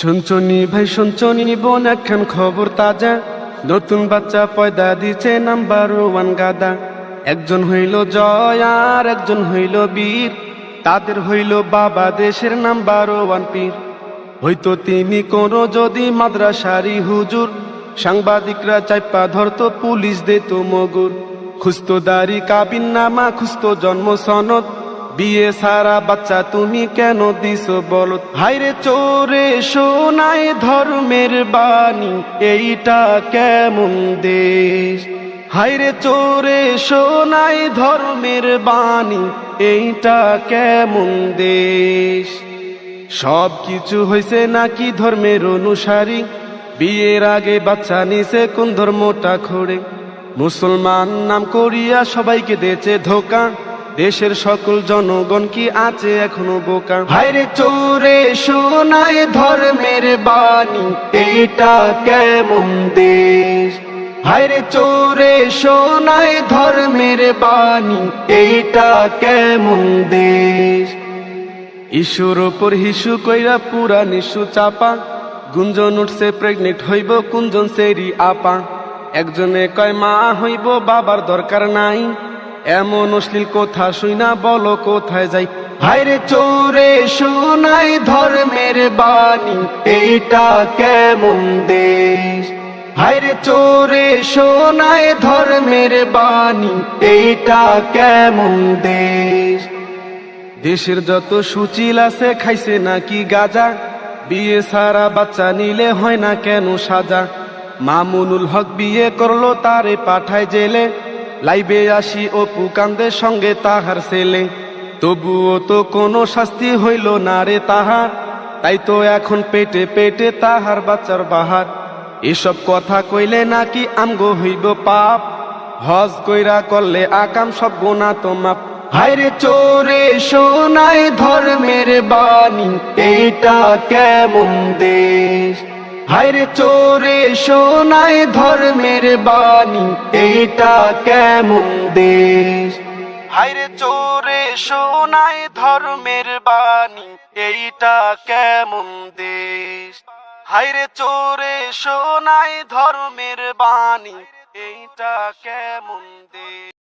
শুনছনি ভাই, শুনছনি বোন একখান খবর তাজা? নতুন বাচ্চা পয়দা দিছে, নাম্বার ওয়ান গাদা। একজন হইল জয় আর একজন হইল বীর। তাদের হইল বাবা দেশের নাম্বার ওয়ান পীর। হয়তো তিনি কোনো যদি মাদ্রাসারি হুজুর। সাংবাদিকরা চাইপা ধরতো, পুলিশ দিত মগুর। খুস্তো দাড়ি, কাবিন নামা, খুস্তো জন্ম সনদ। বিয়ে সারা বাচ্চা তুমি কেন দিস বলো? হাইরে চোরে সোনায় ধর্মের বাণী, এইটা কেমন দেশ? হাইরে চোরে সোনায় ধর্মের বাণী, এইটা কেমন দেশ? সব কিছু হয়েছে নাকি ধর্মের অনুসারী? বিয়ের আগে বাচ্চা নিছে কোন ধর্মটা খোড়ে? মুসলমান নাম করিয়া সবাইকে দিয়েছে ধোকা। দেশের সকল জনগণ কি আছে এখনও বোকা? হাইরে চোরে সোনায় ধর্মের বাণী এইটা কেমন দেশ? হাইরে চোরে সোনায় ধর্মের বাণী এইটা কেমন দেশ? ঈশ্বর ওপর হিসু কইরা পুরা নিশু চাপা গুঞ্জন উঠছে প্রেগনেন্ট হইব কুঞ্জন সেরি আপা। একজনে কয় মা হইব বাবার দরকার নাই। এমন অশ্লীল কথা শুই না, বলো কোথায় যাই। হাইরে চোরে, সোনাই ধর্মের বাণী, এইটা কেমন দেশ? হাইরে চোরে, সোনাই ধর্মের বাণী, এইটা কেমন দেশ? দেশের যত সুচিল আছে, খাইছে নাকি গাজা? বিয়ে সারা বাচ্চা নিলে হয় না কেন সাজা? মামুনুল হক বিয়ে করল, তারে পাঠায় জেলে। লাইবে আসি অপু কান্দের সঙ্গে তাহার ছেলে। তবুও তো কোনো শাস্তি হইল না রে তাহার তাই তো এখন পেটে পেটে তাহার বাচ্চার বাহার। এসব কথা কইলে নাকি আমগো হইব পাপ। হজ কইরা করলে আকাম সব গোনা তো মাপ। হায়রে চোরে সোনায় ধর্মের বাণী, এইটা কেমন দেশ? হায়রে চোরে সোনায় ধর্মের বাণী, এইটা কেমন দেশ? হায়রে চোরে সোনায় ধর্মের বাণী, এইটা কেমন দেশ? হায়রে চোরে সোনায় ধর্মের বাণী, এইটা কেমন দেশ?